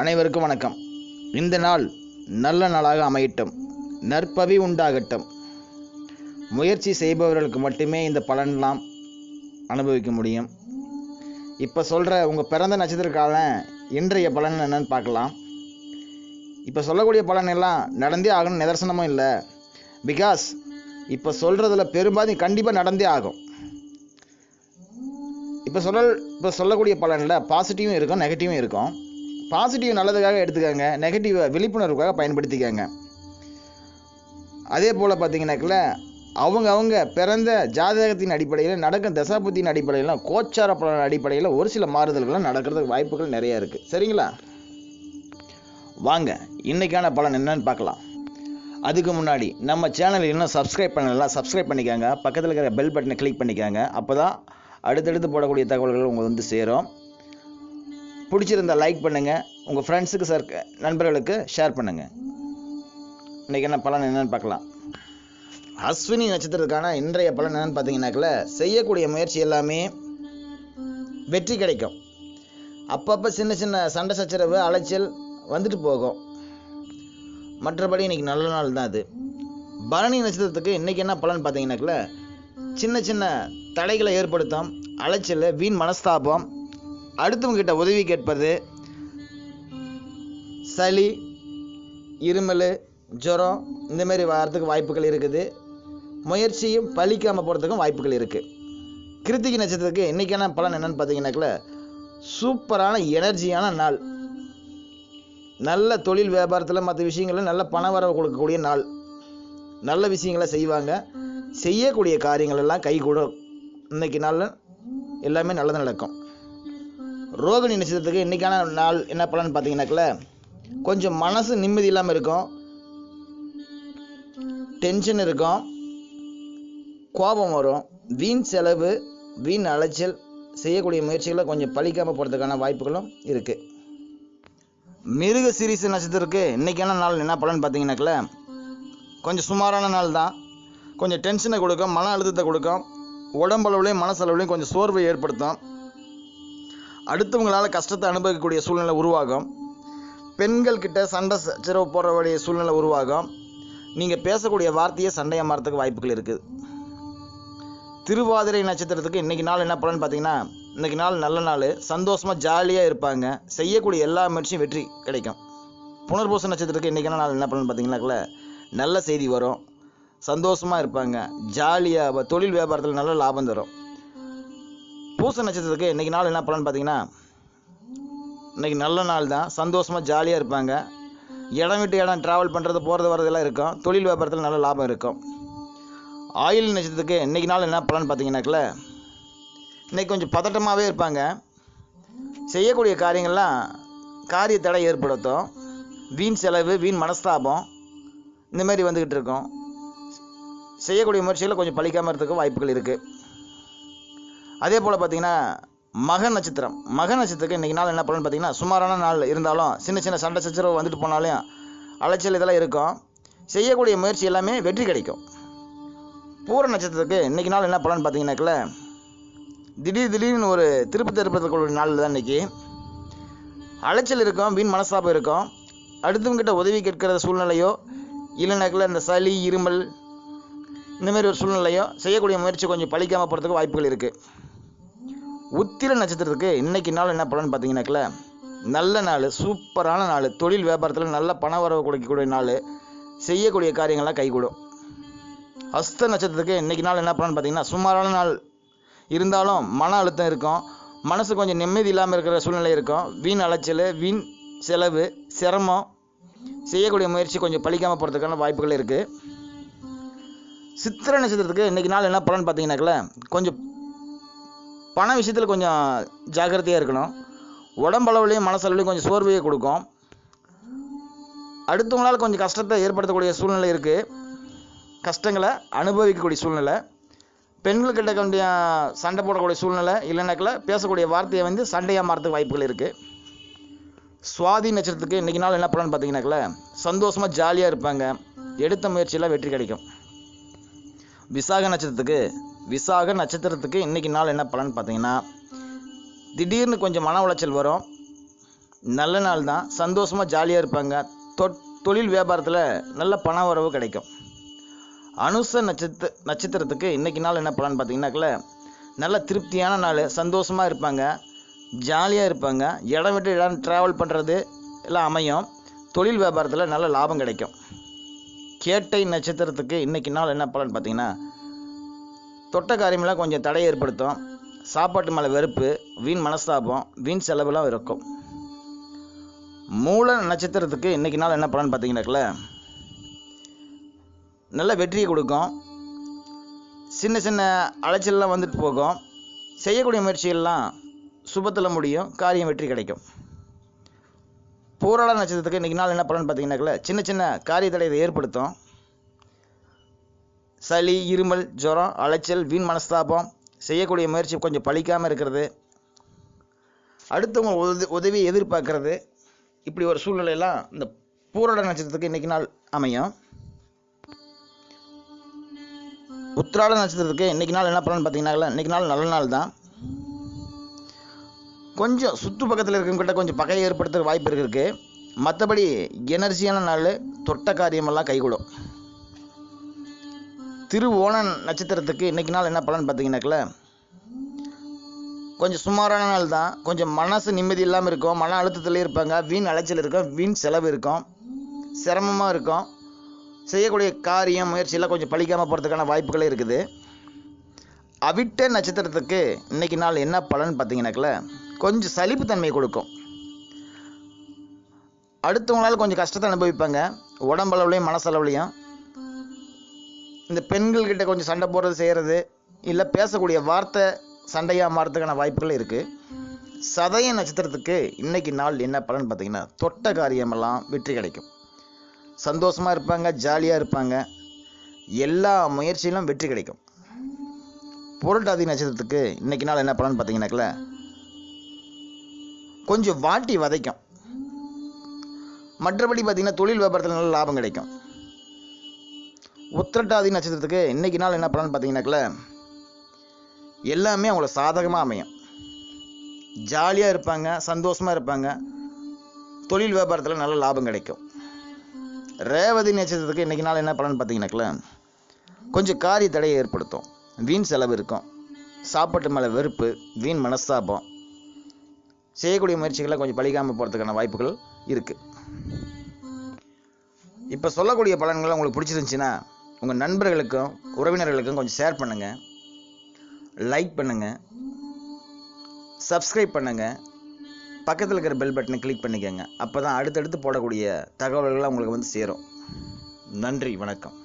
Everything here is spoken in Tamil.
அனைவருக்கும் வணக்கம். இந்த நாள் நல்ல நாளாக அமையட்டும். நற்பவி உண்டாகட்டும். முயற்சி செய்பவர்களுக்கு மட்டுமே இந்த பலன்லாம் அனுபவிக்க முடியும். இப்போ சொல்கிற உங்கள் பிறந்த நட்சத்திரக்கால இன்றைய பலன் என்னன்னு பார்க்கலாம். இப்போ சொல்லக்கூடிய பலன் எல்லாம் நடந்தே ஆகணும் நிதர்சனமும் இல்லை. பிகாஸ் இப்போ சொல்கிறதுல பெரும்பாலும் கண்டிப்பாக நடந்தே ஆகும். இப்போ சொல்ல இப்போ சொல்லக்கூடிய பலனில் பாசிட்டிவும் இருக்கும் நெகட்டிவும் இருக்கும். பாசிட்டிவ் நல்லதுக்காக எடுத்துக்கோங்க நெகட்டிவை விழிப்புணர்வுக்காக பயன்படுத்திக்கோங்க. அதே போல் பார்த்தீங்கன்னாக்கில் அவங்க அவங்க பிறந்த ஜாதகத்தின் அடிப்படையில் நடக்கும் தசாபுத்தியின் அடிப்படையில் கோச்சார பலன் அடிப்படையில் ஒரு சில மாறுதல்களும் நடக்கிறதுக்கு வாய்ப்புகள் நிறையா இருக்குது சரிங்களா? வாங்க இன்றைக்கான பலன் என்னன்னு பார்க்கலாம். அதுக்கு முன்னாடி நம்ம சேனல் இன்னும் சப்ஸ்கிரைப் பண்ணலாம் சப்ஸ்கிரைப் பண்ணிக்கோங்க. பக்கத்தில் இருக்கிற பெல் பட்டனை கிளிக் பண்ணிக்கோங்க. அப்போ தான் அடுத்தடுத்து போடக்கூடிய தகவல்கள் உங்களுக்கு வந்து சேரும். பிடிச்சிருந்தா லைக் பண்ணுங்கள் உங்கள் ஃப்ரெண்ட்ஸுக்கு சார் நண்பர்களுக்கு ஷேர் பண்ணுங்கள் இன்றைக்கி என்ன பலன் என்னென்னு பார்க்கலாம். அஸ்வினி நட்சத்திரத்துக்கான இன்றைய பலன் என்னென்னு பார்த்தீங்கன்னாக்கில் செய்யக்கூடிய முயற்சி எல்லாமே வெற்றி கிடைக்கும். அப்பப்போ சின்ன சின்ன சண்டை சச்சரவு அலைச்சல் வந்துட்டு போகும். மற்றபடி இன்னைக்கு நல்ல நாள் தான் அது. பரணி நட்சத்திரத்துக்கு இன்றைக்கி என்ன பலன் பார்த்தீங்கன்னாக்கில் சின்ன சின்ன தடைகளை ஏற்படுத்தும் அலைச்சல் வீண் மனஸ்தாபம் அடுத்தவங்ககிட்ட உதவி கேட்பது சளி இருமல் ஜுரம் இந்த மாதிரி வரத்துக்கு வாய்ப்புகள் இருக்குது. முயற்சியும் பலிக்காமல் போகிறதுக்கும் வாய்ப்புகள் இருக்குது கிருத்திகை நட்சத்திரத்துக்கு இன்றைக்கான பலன் என்னன்னு பார்த்தீங்கன்னாக்கில் சூப்பரான எனர்ஜியான நாள். நல்ல தொழில் வியாபாரத்தில் மற்ற விஷயங்களில் நல்ல பண வரவு கொடுக்கக்கூடிய நாள். நல்ல விஷயங்களை செய்வாங்க. செய்யக்கூடிய காரியங்கள் எல்லாம் கை கூட இன்னைக்கு நாளில் எல்லாமே நல்லது நடக்கும். ரோகிணி நட்சத்திரத்துக்கு இன்றைக்கான நாள் என்ன பலன்னு பார்த்தீங்கன்னாக்கில் கொஞ்சம் மனசு நிம்மதி இல்லாமல் இருக்கும். டென்ஷன் இருக்கும். கோபம் வரும். வீண் செலவு வீண் அலைச்சல் செய்யக்கூடிய முயற்சிகளை கொஞ்சம் பழிக்காமல் போகிறதுக்கான வாய்ப்புகளும் இருக்குது மிருக சிரீச நட்சத்திரத்துக்கு இன்றைக்கான நாள் என்ன பலன்னு பார்த்தீங்கன்னாக்கில் கொஞ்சம் சுமாரான நாள் தான். கொஞ்சம் டென்ஷனை கொடுக்கும் மன அழுத்தத்தை கொடுக்கும். உடம்பளவுலையும் மனசளவுலையும் கொஞ்சம் சோர்வை ஏற்படுத்தும். அடுத்தவங்களால் கஷ்டத்தை அனுபவிக்கக்கூடிய சூழ்நிலை உருவாகும். பெண்கள்கிட்ட சண்டை சிறவு போடுறக்கூடிய சூழ்நிலை உருவாகும். நீங்கள் பேசக்கூடிய வார்த்தையை சண்டையை மாறத்துக்கு வாய்ப்புகள் இருக்குது திருவாதிரை நட்சத்திரத்துக்கு இன்றைக்கி நாள் என்ன பலன்னு பார்த்தீங்கன்னா இன்றைக்கி நாள் நல்ல நாள். சந்தோஷமாக ஜாலியாக இருப்பாங்க. செய்யக்கூடிய எல்லா முயற்சியும் வெற்றி கிடைக்கும். புனர்பூச நட்சத்திரத்துக்கு இன்றைக்கி நாள் என்ன பலன்னு பார்த்தீங்கன்னாக்கல நல்ல செய்தி வரும். சந்தோஷமாக இருப்பாங்க. ஜாலியாக தொழில் வியாபாரத்தில் நல்ல லாபம் தரும். பூச நட்சத்திரத்துக்கு இன்றைக்கி நாள் என்ன பலன்னு பார்த்தீங்கன்னா இன்றைக்கி நல்ல நாள் தான். சந்தோஷமாக ஜாலியாக இருப்பாங்க. இடம் விட்டு இடம் ட்ராவல் பண்ணுறது போகிறது வரதெல்லாம் இருக்கும். தொழில் வியாபாரத்தில் நல்ல லாபம் இருக்கும். ஆயில் நட்சத்திரத்துக்கு இன்றைக்கி நாள் என்ன பலன் பார்த்தீங்கன்னாக்கல இன்றைக்கி கொஞ்சம் பதட்டமாகவே இருப்பாங்க. செய்யக்கூடிய காரியங்கள்லாம் காரிய தடை ஏற்படுத்தும். வீண் செலவு வீண் மனஸ்தாபம் இந்த மாதிரி வந்துக்கிட்டு இருக்கும். செய்யக்கூடிய முயற்சிகளை கொஞ்சம் பழிக்காமல் இருக்கிறதுக்கு வாய்ப்புகள் இருக்குது அதே போல் பார்த்தீங்கன்னா மக நட்சத்திரம். மக நட்சத்திரத்துக்கு இன்றைக்கி நாள் என்ன பலன்னு பார்த்தீங்கன்னா சுமாரான நாள் இருந்தாலும் சின்ன சின்ன சண்டை சச்சரவு வந்துட்டு போனாலும் அலைச்சல் இதெல்லாம் இருக்கும். செய்யக்கூடிய முயற்சி எல்லாமே வெற்றி கிடைக்கும். பூர நட்சத்திரத்துக்கு இன்றைக்கி நாள் என்ன பலன்னு பார்த்தீங்கன்னாக்கல திடீர் திடீர்னு ஒரு திருப்பி திருப்பத்துக்குள்ள நாள் தான் இன்றைக்கி அலைச்சல் இருக்கும் வீண் மனஸ்தாபம் இருக்கும். அடுத்தவங்கிட்ட உதவி கேட்கிற சூழ்நிலையோ இல்லைனாக்கில் இந்த சளி இருமல் இந்த மாதிரி ஒரு சூழ்நிலையோ செய்யக்கூடிய முயற்சி கொஞ்சம் பழிக்காமல் போகிறதுக்கு வாய்ப்புகள் இருக்குது உத்திர நட்சத்திரத்துக்கு இன்னைக்கு நாள் என்ன பலன்னு பார்த்தீங்கன்னாக்கல? நல்ல நாள் சூப்பரான நாள். தொழில் வியாபாரத்தில் நல்ல பண வரவு கொடுக்கக்கூடிய நாள். செய்யக்கூடிய காரியங்கள்லாம் கைகூடும். அஸ்த நட்சத்திரத்துக்கு இன்றைக்கி நாள் என்ன பண்ணணும்னு பார்த்தீங்கன்னா சுமாரான நாள். இருந்தாலும் மன அழுத்தம் இருக்கும். மனசு கொஞ்சம் நிம்மதி இல்லாமல் இருக்கிற சூழ்நிலை இருக்கும். வீண் அலைச்சல் வீண் செலவு சிரமம். செய்யக்கூடிய முயற்சி கொஞ்சம் பழிக்காமல் போகிறதுக்கான வாய்ப்புகள் இருக்குது சித்திரை நட்சத்திரத்துக்கு இன்றைக்கி நாள் என்ன பலன்னு பார்த்தீங்கன்னாக்கல கொஞ்சம் பண விஷயத்தில் கொஞ்சம் ஜாக்கிரதையாக இருக்கணும். உடம்பளவுலையும் மனசளவுலையும் கொஞ்சம் சோர்வையை கொடுக்கும். அடுத்தவங்களால் கொஞ்சம் கஷ்டத்தை ஏற்படுத்தக்கூடிய சூழ்நிலை இருக்குது கஷ்டங்களை அனுபவிக்கக்கூடிய சூழ்நிலை. பெண்கள்கிட்ட கொஞ்சம் சண்டை போடக்கூடிய சூழ்நிலை இல்லைனாக்கில் பேசக்கூடிய வார்த்தையை வந்து சண்டையாக மாறத்துக்கு வாய்ப்புகள் இருக்குது சுவாதி நட்சத்திரத்துக்கு இன்றைக்கி நாள் என்ன பலன்னு பார்த்தீங்கன்னாக்கல சந்தோஷமாக ஜாலியாக இருப்பாங்க. எடுத்த முயற்சியில் வெற்றி கிடைக்கும். விசாக நட்சத்திரத்துக்கு விசாக நட்சத்திரத்துக்கு இன்றைக்கி நாள் என்ன பலன் பார்த்தீங்கன்னா திடீர்னு கொஞ்சம் மன உளைச்சல் வரும். நல்ல நாள் தான். சந்தோஷமாக ஜாலியாக இருப்பாங்க. தொ- தொழில் வியாபாரத்தில் நல்ல பண வரவு கிடைக்கும். அனுச நட்சத்திர நட்சத்திரத்துக்கு இன்றைக்கி நாள் என்ன பலன் பார்த்தீங்கன்னாக்கல நல்ல திருப்தியான நாள். சந்தோஷமாக இருப்பாங்க. ஜாலியாக இருப்பாங்க. இடம் விட்டு இடம் ட்ராவல் பண்ணுறது எல்லாம் அமையும். தொழில் வியாபாரத்தில் நல்ல லாபம் கிடைக்கும். கேட்டை நட்சத்திரத்துக்கு இன்றைக்கி நாள் என்ன பலன் பார்த்தீங்கன்னா தொட்ட காரியமெல்லாம் கொஞ்சம் தடை ஏற்படுத்தும். சாப்பாட்டு மேலே வெறுப்பு வீண் மனஸ்தாபம் வீண் செலவுலாம் இருக்கும். மூல நட்சத்திரத்துக்கு இன்றைக்கி நாள் என்ன பலன் பார்த்தீங்கன்னாக்கல? நல்ல வெற்றியை கொடுக்கும். சின்ன சின்ன அலைச்சல்லாம் வந்துட்டு போகும். செய்யக்கூடிய முயற்சிகள்லாம் சுபத்தில் முடியும் காரியம் வெற்றி கிடைக்கும். போராட நட்சத்திரத்துக்கு இன்றைக்கி நாள் என்ன பலன் பார்த்தீங்கன்னாக்கல? சின்ன சின்ன காரிய தடையை ஏற்படுத்தும். சளி இருமல் ஜுரம் அலைச்சல் வீண் மனஸ்தாபம் செய்யக்கூடிய முயற்சி கொஞ்சம் பழிக்காமல் இருக்கிறது. அடுத்தவங்க உதவி உதவியை எதிர்பார்க்கறது. இப்படி ஒரு சூழ்நிலையெல்லாம் இந்த பூரட நட்சத்திரத்துக்கு இன்னைக்கு நாள் அமையும். உத்திராட நட்சத்திரத்துக்கு இன்றைக்கு நாள் என்ன பண்ணணும்னு பார்த்தீங்கன்னா இன்னைக்கு நாள் நல்ல நாள் தான். கொஞ்சம் சுற்று பக்கத்தில் இருக்கவங்ககிட்ட கொஞ்சம் பகையை ஏற்படுத்துகிற வாய்ப்பு இருக்குது மற்றபடி எனர்ஜியான நாள் தொட்ட காரியமெல்லாம் கைகூடும். திருவோண நட்சத்திரத்துக்கு இன்னைக்கு நாள் என்ன பலன் பார்த்தீங்கன்னாக்கல? கொஞ்சம் சுமாரான நாள் தான். கொஞ்சம் மனசு நிம்மதி இல்லாமல் இருக்கும். மன அழுத்தத்தில் இருப்பாங்க. வீண் அலைச்சல் இருக்கும். வீண் செலவு இருக்கும். சிரமமாக இருக்கும். செய்யக்கூடிய காரியம் முயற்சியெல்லாம் கொஞ்சம் பழிக்காமல் போகிறதுக்கான வாய்ப்புகளே இருக்குது. அவிட்ட நட்சத்திரத்துக்கு இன்னைக்கு நாள் என்ன பலன் பார்த்தீங்கன்னாக்கல? கொஞ்சம் சலிப்புத்தன்மை கொடுக்கும். அடுத்தவங்களால் கொஞ்சம் கஷ்டத்தை அனுபவிப்பாங்க. உடம்பளவுலையும் மனசளவுலையும் இந்த பெண்கள் கிட்ட கொஞ்சம் சண்டை போடுறது செய்கிறது இல்லை பேசக்கூடிய வார்த்தை சண்டையாக மாறதுக்கான வாய்ப்புகள் இருக்குது சதய நட்சத்திரத்துக்கு இன்னைக்கு நாள் என்ன பலன் பார்த்தீங்கன்னா தொட்ட காரியமெல்லாம் வெற்றி கிடைக்கும். சந்தோஷமாக இருப்பாங்க ஜாலியாக இருப்பாங்க. எல்லா முயற்சியிலும் வெற்றி கிடைக்கும். புரட்டாதி நட்சத்திரத்துக்கு இன்னைக்கு நாள் என்ன பலன் பார்த்தீங்கன்னாக்கல கொஞ்சம் வாட்டி வதைக்கும். மற்றபடி பார்த்தீங்கன்னா தொழில் வியாபாரத்தில் நல்ல லாபம் கிடைக்கும். உத்திரட்டாதி நட்சத்திரத்துக்கு இன்னைக்கு நாள் என்ன பண்ணலான்னு பார்த்தீங்கன்னாக்கல? எல்லாமே அவங்கள சாதகமாக அமையும். ஜாலியாக இருப்பாங்க சந்தோஷமாக இருப்பாங்க. தொழில் வியாபாரத்தில் நல்ல லாபம் கிடைக்கும். ரேவதி நட்சத்திரத்துக்கு இன்றைக்கி நாள் என்ன பலன் பார்த்தீங்கன்னாக்கல? கொஞ்சம் காரிய தடையை ஏற்படுத்தும். வீண் செலவு இருக்கும். சாப்பாட்டு மேலே வெறுப்பு வீண் மனஸ்தாபம். செய்யக்கூடிய முயற்சிகளை கொஞ்சம் பழிக்காமல் போகிறதுக்கான வாய்ப்புகள் இருக்குது இப்போ சொல்லக்கூடிய பலன்கள் உங்களுக்கு பிடிச்சிருந்துச்சின்னா உங்கள் நண்பர்களுக்கும் உறவினர்களுக்கும் கொஞ்சம் ஷேர் பண்ணுங்கள் லைக் பண்ணுங்கள் சப்ஸ்கிரைப் பண்ணுங்கள் பக்கத்தில் இருக்கிற பெல் பட்டனை கிளிக் பண்ணிக்கோங்க. அப்போ தான் அடுத்தடுத்து போடக்கூடிய தகவல்கள்லாம் உங்களுக்கு வந்து சேரும். நன்றி வணக்கம்.